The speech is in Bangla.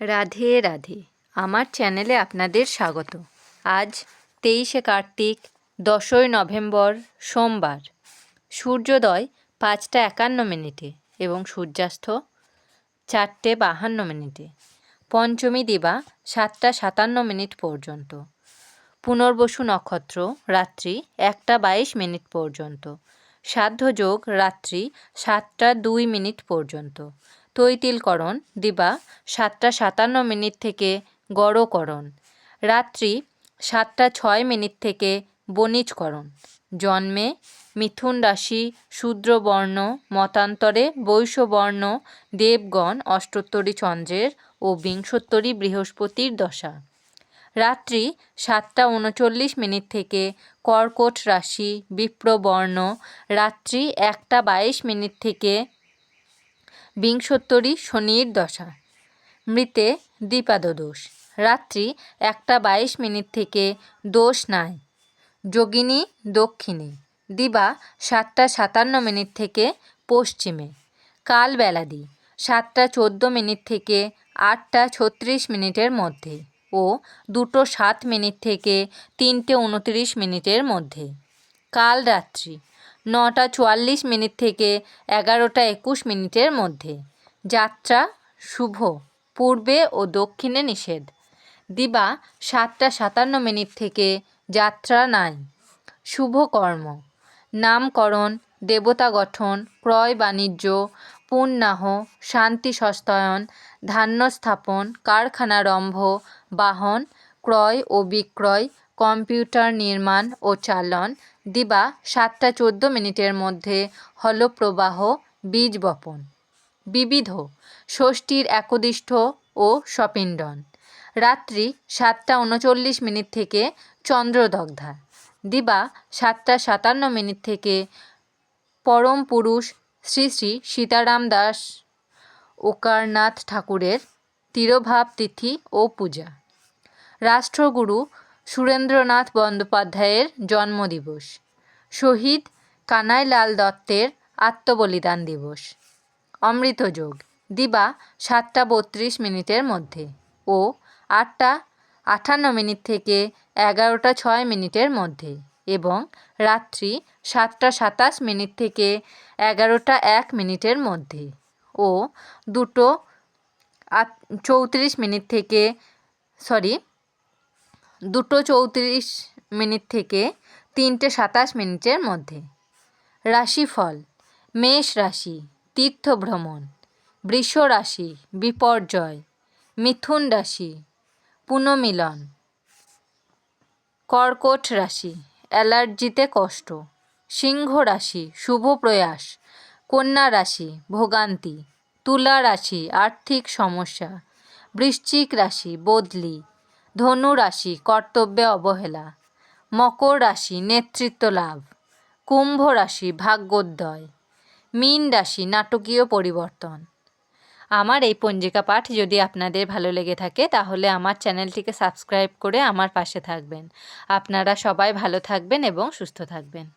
রাধে রাধে। আমার চ্যানেলে আপনাদের স্বাগত। আজ তেইশে কার্তিক, দশই নভেম্বর, সোমবার। সূর্যোদয় পাঁচটা একান্ন মিনিটে এবং সূর্যাস্ত চারটে বাহান্ন মিনিটে। পঞ্চমী দিবা সাতটা সাতান্ন মিনিট পর্যন্ত। পুনর্বসু নক্ষত্র রাত্রি একটা বাইশ মিনিট পর্যন্ত। সাধ্য যোগ রাত্রি সাতটা দুই মিনিট পর্যন্ত। তৈতিলকরণ, দিবা, সাতটা সাতান্ন মিনিট থেকে গড়করণ। রাত্রি, সাতটা ছয় মিনিট থেকে বণিজকরণ। জন্মে, মিথুন রাশি, শূদ্রবর্ণ, মতান্তরে বৈশ্যবর্ণ দেবগণ, অষ্টোত্তরী চন্দ্রের ও বিংশোত্তরী বৃহস্পতির দশা। রাত্রি সাতটা উনচল্লিশ মিনিট থেকে কর্কট রাশি, বিপ্রবর্ণ। রাত্রি একটা বাইশ মিনিট থেকে বিংশোত্তরী শনির দশা। মৃতে দ্বিপাদদোষ। রাত্রি একটা বাইশ মিনিট থেকে দোষ নাই। যোগিনী দক্ষিণে। দিবা সাতটা সাতান্ন মিনিট থেকে পশ্চিমে। কাল বেলাদি সাতটা চোদ্দ মিনিট থেকে আটটা ছত্রিশ মিনিটের মধ্যে। ও দুটো সাত মিনিট থেকে তিনটে উনত্রিশ মিনিটের মধ্যে। কাল রাত্রি, নটা চুয়াল্লিশ মিনিট থেকে এগারোটা একুশ মিনিটের মধ্যে। যাত্রা শুভ, পূর্বে ও দক্ষিণে নিষেধ। দিবা সাতটা সাতান্ন মিনিট থেকে যাত্রা নাই। শুভ কর্ম, নামকরণ, দেবতা গঠন, ক্রয় বাণিজ্য, পুণ্যাহ, শান্তি সস্তায়ন, ধান্য স্থাপন কারখানারম্ভ বাহন, ক্রয় ও বিক্রয়, কম্পিউটার নির্মাণ ও চালন। দিবা সাতটা চোদ্দ মিনিটের মধ্যে হলপ্রবাহ, বীজ বপন। বিবিধ ষষ্ঠীর একদিষ্ঠ ও সপিণ্ডন। রাত্রি সাতটা উনচল্লিশ মিনিট থেকে চন্দ্রদগ্ধা। দিবা সাতটা সাতান্ন মিনিট থেকে পরম পুরুষ শ্রী শ্রী সীতারাম দাস ওকারনাথ ঠাকুরের তিরোভাব তিথি ও পূজা। রাষ্ট্রগুরু সুরেন্দ্রনাথ বন্দ্যোপাধ্যায়ের জন্মদিবস। শহীদ কানাইলাল দত্তের আত্মবলিদান দিবস। অমৃতযোগ দিবা সাতটা বত্রিশ মিনিটের মধ্যে ও আটটা আটান্ন মিনিট থেকে এগারোটা ছয় মিনিটের মধ্যে এবং রাত্রি সাতটা সাতাশ মিনিট থেকে এগারোটা এক মিনিটের মধ্যে ও দুটো চৌত্রিশ মিনিট থেকে সরি দুটো চৌত্রিশ মিনিট থেকে তিনটে সাতাশ মিনিটের মধ্যে। রাশিফল, মেষ রাশি, তীর্থভ্রমণ, বৃষ রাশি, বিপর্যয়, মিথুন রাশি, পুনমিলন। কর্কট রাশি, অ্যালার্জিতে কষ্ট। সিংহ রাশি, শুভ প্রয়াস। কন্যা রাশি, ভোগান্তি। তুলা রাশি, আর্থিক সমস্যা, বৃশ্চিক রাশি, বদলি, ধনু রাশি, কর্তব্যে অবহেলা, মকর রাশি, নেতৃত্ব লাভ, কুম্ভ রাশি, ভাগ্যোদয়, মীন রাশি, নাটকীয় পরিবর্তন। আমার এই পঞ্জিকা পাঠ যদি আপনাদের ভালো লেগে থাকে, তাহলে আমার চ্যানেলটিকে সাবস্ক্রাইব করে আমার পাশে থাকবেন। আপনারা সবাই ভালো থাকবেন এবং সুস্থ থাকবেন।